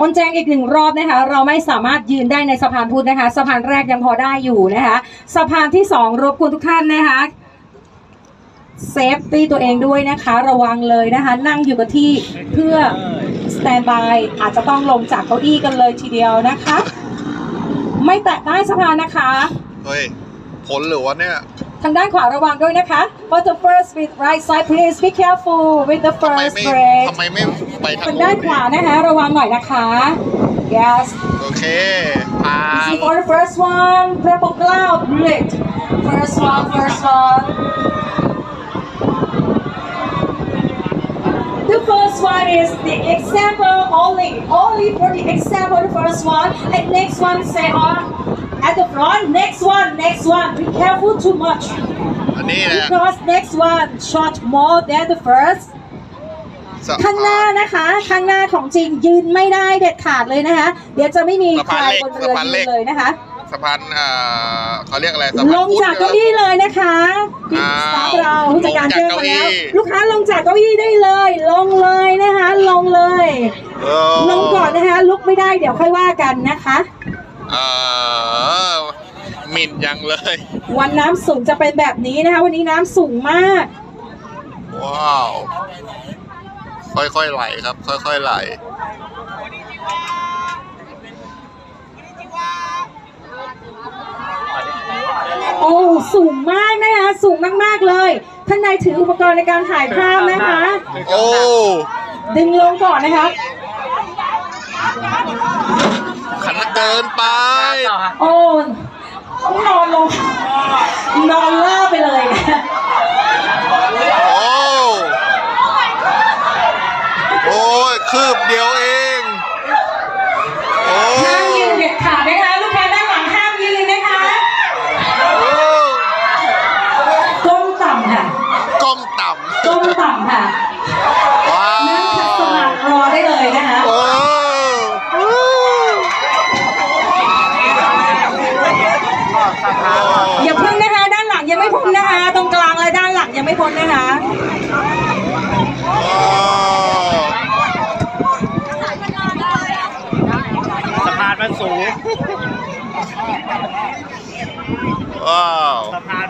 อ้นแจ้งอีกหนึ่งรอบนะคะ เราไม่สามารถยืนได้ในสะพานพุทธนะคะ สะพานแรกยังพอได้อยู่นะคะ สะพานที่สองรบกวนทุกท่านนะคะเซฟตี้ตัวเองด้วยนะคะ ระวังเลยนะคะ นั่งอยู่กับที่เพื่อสแตนบายอาจจะต้องลงจากเก้าอี้กันเลยทีเดียวนะคะ ไม่แตะใต้สะพานนะคะ เฮ้ยผลหรือวะเนี่ย ทางด้านขวาระวังด้วยนะคะ But the first with right side please be careful with the ทำไม first ไม่ brake ทำไมไม่ไปทางทางด้านขวานะคะระวังหน่อยนะคะ yes โอเคผ่า you น see for the first one พระปกเกล้า brilliant first one first one The first one is the example only, only for the example, the first one. And next one say on at the front. Next one, next one. Be careful too much. อันนี้นะ Because next one shot more than the first. สะข้างหน้าพาน นะคะข้างหน้าของจริงยืนไม่ได้เด็ดขาดเลยนะคะ เดี๋ยวจะไม่มีสะใคพารนเหล็กบนเรือสะพานเหล็ยืนกเลยนะคะ สะพานเอ่อเขาเรียกอะไรสะพานลงพุทธจากเก้าอี้เลยนะคะพี่อ้าวสตาฟเราผู้จัดการแจ้งมาแล้วลงจากเก้าอี้ลูกค้าลงจากเก้าอี้ได้เลย ลงเลยนะคะ ลงเลย เออลงก่อนนะคะ ลุกไม่ได้เดี๋ยวค่อยว่ากันนะคะ เออ หมิ่นยังเลย วันน้ำสูงจะเป็นแบบนี้นะคะ วันนี้น้ำสูงมาก ว้าว ค่อยๆไหลครับ ค่อยๆไหล โอ้สูงมากนะคะสูงมากๆเลย ท่านใดถืออุปกรณ์ในการถ่ายภาพนะคะ โอ้ ดึงลงก่อนนะคะขันเกินไป โอ้ต้อง นอนลง นอนล่าไปเลยนะโอ้โอ้ยคืบเดียวเอง โอ้ ห้ามยืนเด็ดขาดนะคะ ลูกค้าด้านหลังห้ามยืนนะคะ โอ้ ก้มต่ำค่ะ ก้มต่ ก้มต่ำค่ะำว้า นั่งขัดส ว มาธิรอได้เลยนะคะ โอ้ อย่าพึ่งนะคะ ด้านหลังยังไม่พ้นนะคะ ตรงกลางและด้านหลังยัง ไม่พ้นนะคะสะพานมันสูงว้าวสะพานมันจะ